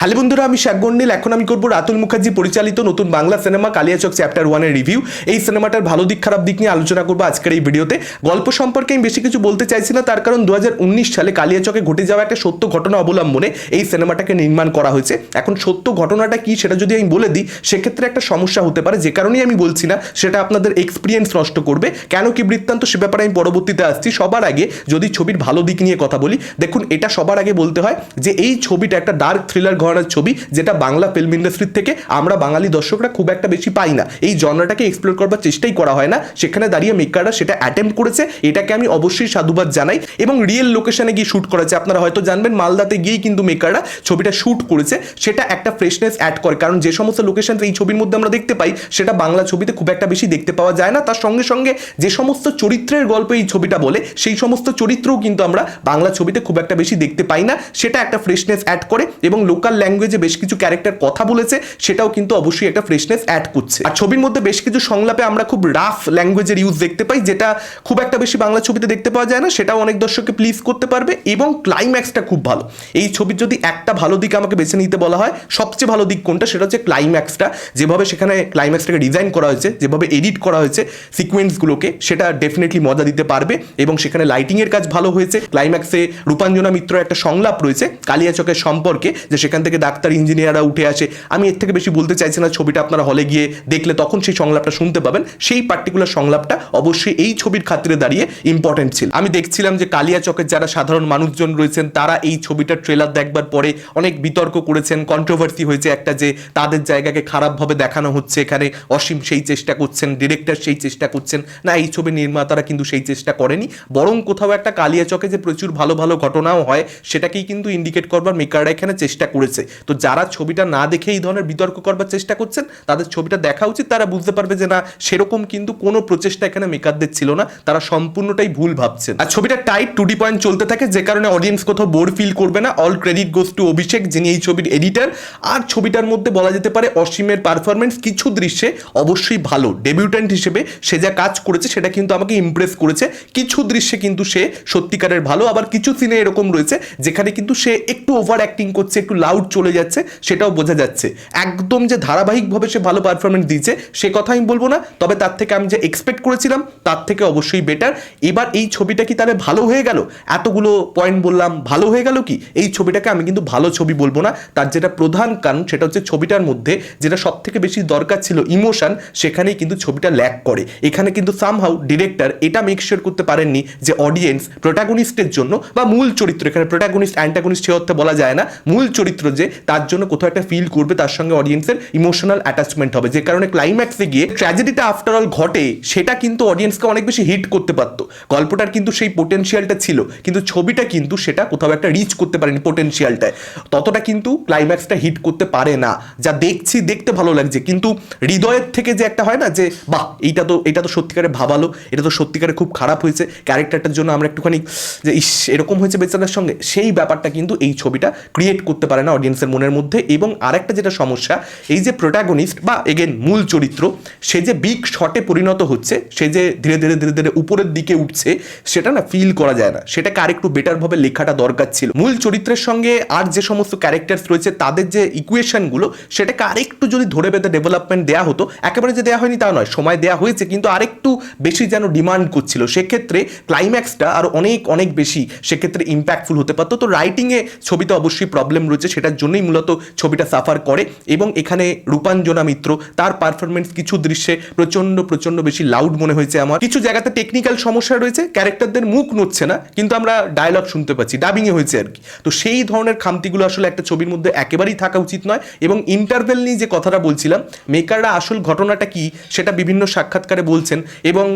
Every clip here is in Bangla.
হ্যালো বন্ধুরা, আমি শেখ গন্ডিল। এখন আমি করব রাতুল মুখার্জি পরিচালিত নতুন বাংলা সিনেমা কালিয়াচক চ্যাপ্টার ওয়ানের রিভিউ। এই সিনেমাটার ভালো দিক, খারাপ দিক নিয়ে আলোচনা করব আজকের এই ভিডিওতে। গল্প সম্পর্কে আমি বেশি কিছু বলতে চাইছি না, তার কারণ দু হাজার উনিশ সালে কালিয়াচকে ঘটে যাওয়া একটা সত্য ঘটনা অবলম্বনে এই সিনেমাটাকে নির্মাণ করা হয়েছে। এখন সত্য ঘটনাটা কি সেটা যদি আমি বলে দিই, সেক্ষেত্রে একটা সমস্যা হতে পারে। যে কারণেই আমি বলছি না, সেটা আপনাদের এক্সপিরিয়েন্স নষ্ট করবে। কেন কি বৃত্তান্ত, সে ব্যাপারে আমি পরবর্তীতে আসছি। সবার আগে যদি ছবির ভালো দিক নিয়ে কথা বলি, দেখুন, এটা সবার আগে বলতে হয় যে এই ছবিটা একটা ডার্ক থ্রিলার ঘরানার ছবি যেটা বাংলা ফিল্ম ইন্ডাস্ট্রির থেকে আমরা বাঙালি দর্শকরা খুব একটা বেশি পাই না। এই জনরাটাকে এক্সপ্লোর করবার চেষ্টাই করা হয় না। সেখানে দাঁড়িয়ে মেকাররা সেটা অ্যাটেম্প করেছে। এটাকে আমি অবশ্যই সাধুবাদ জানাই এবং রিয়েল লোকেশনে গিয়ে শ্যুট করেছে আপনারা হয়তো জানবেন, মালদাতে গিয়েই কিন্তু মেকাররা ছবিটা শ্যুট করেছে। সেটা একটা ফ্রেশনেস অ্যাড করে। কারণ যে সমস্ত লোকেশন এই ছবির মধ্যে আমরা দেখতে পাই, সেটা বাংলা ছবিতে খুব একটা বেশি দেখতে পাওয়া যায় না। তার সঙ্গে সঙ্গে যে সমস্ত চরিত্রের গল্প এই ছবিটা বলে, সেই সমস্ত চরিত্রও কিন্তু আমরা বাংলা ছবিতে খুব একটা বেশি দেখতে পাই না। সেটা একটা ফ্রেশনেস অ্যাড করে এবং লোকাল ল্যাঙ্গুয়েজে বেশ কিছু ক্যারেক্টার কথা বলেছে, সেটাও কিন্তু অবশ্যই একটা ফ্রেশনেস অ্যাড করছে। আর ছবির মধ্যে বেশ কিছু সংলাপে আমরা খুব রাফ ল্যাঙ্গুয়েজের ইউজ দেখতে পাই, যেটা খুব একটা বেশি বাংলা ছবিতে দেখতে পাওয়া যায় না, সেটাও অনেক দর্শককে প্লিজ করতে পারবে এবং ক্লাইম্যাক্সটা খুব ভালো। এই ছবির যদি একটা ভালো দিক আমাকে বেছে নিতে বলা হয়, সবচেয়ে ভালো দিক কোনটা, সেটা হচ্ছে ক্লাইম্যাক্সটা যেভাবে সেখানে ক্লাইম্যাক্সটাকে ডিজাইন করা হয়েছে, যেভাবে এডিট করা হয়েছে সিকোয়েন্সগুলোকে সেটা ডেফিনেটলি মজা দিতে পারবে এবং সেখানে লাইটিংয়ের কাজ ভালো হয়েছে। ক্লাইম্যাক্সে রূপাঞ্জনা মিত্র একটা সংলাপ রয়েছে, কালিয়াচকের সম্পর্কে, যে সেখান থেকে ডাক্তার, ইঞ্জিনিয়াররা উঠে আসে। আমি এর থেকে বেশি বলতে চাইছি না, ছবিটা আপনারা হলে গিয়ে দেখলে তখন সেই সংলাপটা শুনতে পাবেন। সেই পার্টিকুলার সংলাপটা অবশ্যই এই ছবির খাতিরে দাঁড়িয়ে ইম্পর্টেন্ট ছিল। আমি দেখছিলাম যে কালিয়াচকের যারা সাধারণ মানুষজন রয়েছেন, তারা এই ছবিটার ট্রেলার দেখবার পরে অনেক বিতর্ক করেছেন কন্ট্রোভার্সি হয়েছে একটা যে তাদের জায়গাকে খারাপভাবে দেখানো হচ্ছে এখানে। অসীম সেই চেষ্টা করছেন ডিরেক্টর সেই চেষ্টা করছেন। না, এই ছবির নির্মাতারা কিন্তু সেই চেষ্টা করেনি। বরং কোথাও একটা কালিয়াচকে যে প্রচুর ভালো ভালো ঘটনাও হয়, সেটাকেই কিন্তু ইন্ডিকেট করবার মেকাররা এখানে চেষ্টা করেছে তো যারা ছবিটা না দেখে এই ধরনের বিতর্ক করবার চেষ্টা করছেন, তাদের ছবিটা দেখা উচিত। তারা বুঝতে পারবে যে না, সেরকম কিন্তু কোনো প্রচেষ্টা এখানে মেকারদের ছিল না। তারা সম্পূর্ণটাই ভুল ভাবছেন। আর ছবিটা টাইট টু ডি পয়েন্ট চলতে থাকে, যে কারণে অডিয়েন্স কোথাও বোর ফিল করবে না। All credit goes to Abhishek, যিনি এই ছবির এডিটার আর ছবিটার মধ্যে বলা যেতে পারে, অসীমের পারফরমেন্স কিছু দৃশ্যে অবশ্যই ভালো। ডেবিউট্যান্ট হিসেবে সে যা কাজ করেছে, সেটা কিন্তু আমাকে ইমপ্রেস করেছে। কিছু দৃশ্যে কিন্তু সে সত্যিকারের ভালো। আবার কিছু সিনে এরকম রয়েছে, যেখানে কিন্তু সে একটু ওভার অ্যাক্টিং করছে, একটু লাউড চলে যাচ্ছে, সেটাও বোঝা যাচ্ছে। একদম যে ধারাবাহিকভাবে সে ভালো পারফরমেন্স দিয়েছে, সে কথা আমি বলব না, তবে তার থেকে আমি যে এক্সপেক্ট করেছিলাম, তার থেকে অবশ্যই বেটার এবার এই ছবিটা কি তাহলে ভালো হয়ে গেল? এতগুলো পয়েন্ট বললাম, ভালো হয়ে গেল কি? এই ছবিটাকে আমি কিন্তু ভালো ছবি বলব না। তার যেটা প্রধান কারণ, সেটা হচ্ছে ছবিটার মধ্যে যেটা সব থেকে বেশি দরকার ছিল ইমোশন সেখানেই কিন্তু ছবিটা ল্যাক করে। এখানে কিন্তু সামহাউ ডিরেক্টর এটা মেক শিওর করতে পারেননি যে অডিয়েন্স প্রোটাগনিস্টের জন্য বা মূল চরিত্র, এখানে প্রোটাগনিস্ট অ্যান্টাগনিস্ট সে অর্থে বলা যায় না, মূল চরিত্র যে তার জন্য কোথাও একটা ফিল করবে, তার সঙ্গে অডিয়েন্সের ইমোশনাল অ্যাটাচমেন্ট হবে। যে কারণে ক্লাইম্যাক্সে গিয়ে ট্র্যাজেডিটা আফটার অল ঘটে, সেটা কিন্তু অডিয়েন্সকে অনেক বেশি হিট করতে পারতো। গল্পটার কিন্তু সেই পোটেনশিয়ালটা ছিল, কিন্তু ছবিটা কিন্তু সেটা কোথাও একটা রিচ করতে পারেনি পোটেনশিয়ালটায় ততটা কিন্তু ক্লাইম্যাক্সটা হিট করতে পারে না। যা দেখছি, দেখতে ভালো লাগছে। কিন্তু হৃদয়ের থেকে যে একটা হয় না যে, বাহ, এইটা তো এটা তো সত্যিকারে ভাবালো, এটা তো সত্যিকারে খুব খারাপ হয়েছে, ক্যারেক্টারটার জন্য আমরা একটুখানি যে, ইস, এরকম হয়েছে বেচারার সঙ্গে, সেই ব্যাপারটা কিন্তু এই ছবিটা ক্রিয়েট করতে পারে না অডিয়েন্সের মনের মধ্যে এবং আরেকটা যেটা সমস্যা, এই যে প্রোটাগনিস্ট বা এগেন মূল চরিত্র, সে যে বিগ শটে পরিণত হচ্ছে, সে যে ধীরে ধীরে ধীরে ধীরে উপরের দিকে উঠছে, সেটা না ফিল করা যায় না। সেটাকে আরেকটু বেটারভাবে লেখাটা দরকার ছিল। মূল চরিত্রের সঙ্গে আর যে সমস্ত ক্যারেক্টার্স রয়েছে, তাদের যে ইকুয়েশনগুলো সেটাকে আরেকটু যদি ধরে বেঁধে ডেভেলপমেন্ট দেওয়া হতো, একেবারে যে দেওয়া হয়নি তা নয়, সময় দেওয়া হয়েছে, কিন্তু আরেকটু বেশি যেন ডিমান্ড করছিল। সেক্ষেত্রে ক্লাইম্যাক্সটা আর অনেক অনেক বেশি সেক্ষেত্রে ইম্প্যাক্টফুল হতে পারতো। তো রাইটিংয়ে ছবিতে অবশ্যই প্রবলেম রয়েছে, সেটার জন্যই মূলত ছবিটা সাফার করে এবং এখানে রূপাঞ্জনা মিত্র, তার পারফরমেন্স কিছু দৃশ্যে প্রচণ্ড প্রচণ্ড বেশি লাউড মনে হয়েছে আমার। কিছু জায়গাতে টেকনিক্যাল সমস্যা রয়েছে, ক্যারেক্টারদের মুখ নড়ছে না, কিন্তু আমরা ডায়লগ শুনতে পাচ্ছি ডাবিংয়ে হয়েছে আর কি। তো সেই ধরনের খামতিগুলো আসলে একটা ছবির মধ্যে একেবারেই থাকা উচিত নয় এবং ইন্টারভেল নিয়ে যে কথাটা বলছিলাম মেকাররা আসল ঘটনাটা কি সেটা বিভিন্ন সাক্ষাৎকারে বলছেন এবং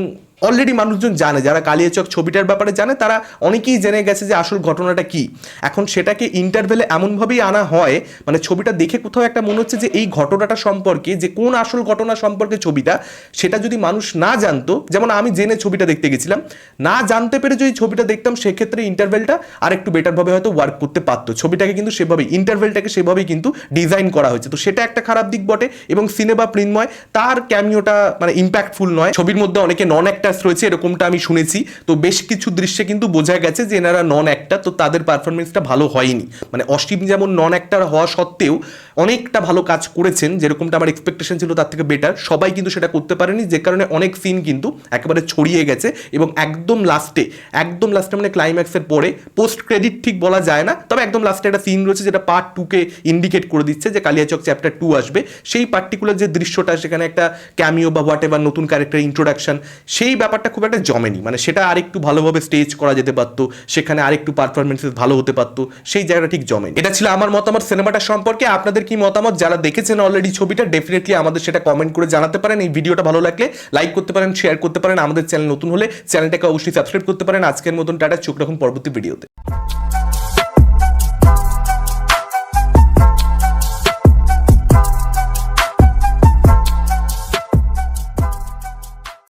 অলরেডি মানুষজন জানে, যারা কালিয়াচক ছবিটার ব্যাপারে জানে, তারা অনেকেই জেনে গেছে যে আসল ঘটনাটা কি। এখন সেটাকে ইন্টারভেলে এমনভাবেই আনা হয় মানে ছবিটা দেখে কোথাও একটা মনে হচ্ছে যে এই ঘটনাটা সম্পর্কে, যে কোন আসল ঘটনা সম্পর্কে ছবিটা, সেটা যদি মানুষ না জানতো, যেমন আমি জেনে ছবিটা দেখতে গেছিলাম, না জানতে পেরে যদি ছবিটা দেখতাম, সেক্ষেত্রে ইন্টারভেলটা আর একটু বেটারভাবে হয়তো ওয়ার্ক করতে পারতো। ছবিটাকে কিন্তু সেভাবেই ইন্টারভেলটাকে সেভাবেই কিন্তু ডিজাইন করা হয়েছে। তো সেটা একটা খারাপ দিক বটে, এবং সিনেমা প্রিন্ময়, তার ক্যামিওটা মানে ইম্প্যাক্টফুল নয়। ছবির মধ্যে অনেকে নন অ্যাক্টার্স রয়েছে, এরকমটা আমি শুনেছি। তো বেশ কিছু দৃশ্যে কিন্তু বোঝা গেছে যে এনারা নন অ্যাক্টার তো তাদের পারফরমেন্সটা ভালো হয়নি। মানে অসীম যেমন নন অ্যাক্টার হওয়া সত্ত্বেও অনেকটা ভালো কাজ করেছেন, যেরকমটা আমার এক্সপেকটেশন ছিল তার থেকে বেটার সবাই কিন্তু সেটা করতে পারেনি, যে কারণে অনেক সিন কিন্তু একেবারে ছড়িয়ে গেছে এবং একদম লাস্টে একদম লাস্টে মানে ক্লাইম্যাক্সের পরে পোস্ট ক্রেডিট ঠিক বলা যায় না, তবে একদম লাস্টে একটা সিন রয়েছে যেটা পার্ট টুকে ইন্ডিকেট করে দিচ্ছে যে কালিয়াচক চ্যাপ্টার টু আসবে। সেই পার্টিকুলার যে দৃশ্যটা, সেখানে একটা ক্যামিও বা হোয়াট এভার নতুন ক্যারেক্টার ইন্ট্রোডাকশন সেই ব্যাপারটা খুব একটা জমেনি। মানে সেটা আরেকটু ভালোভাবে স্টেজ করা যেতে পারতো, সেখানে আরেকটু পারফরমেন্সেস ভালো হতে পারতো, সেই জায়গাটা ঠিক জমেনি। এটা ছিল আমার মতামত সিনেমাটা সম্পর্কে। আপনাদের কি মতামত? যারা দেখেছেন অলরেডি ছবিটা ডেফিনেটলি আমাদের সেটা কমেন্ট করে জানাতে পারেন। এই ভিডিওটা ভালো লাগলে লাইক করতে পারেন শেয়ার করতে পারেন। আমাদের চ্যানেল নতুন হলে চ্যানেলটাকে অবশ্যই সাবস্ক্রাইব করতে পারেন। আজকের মতন টাটা, চোখ রাখুন পরবর্তী ভিডিওতে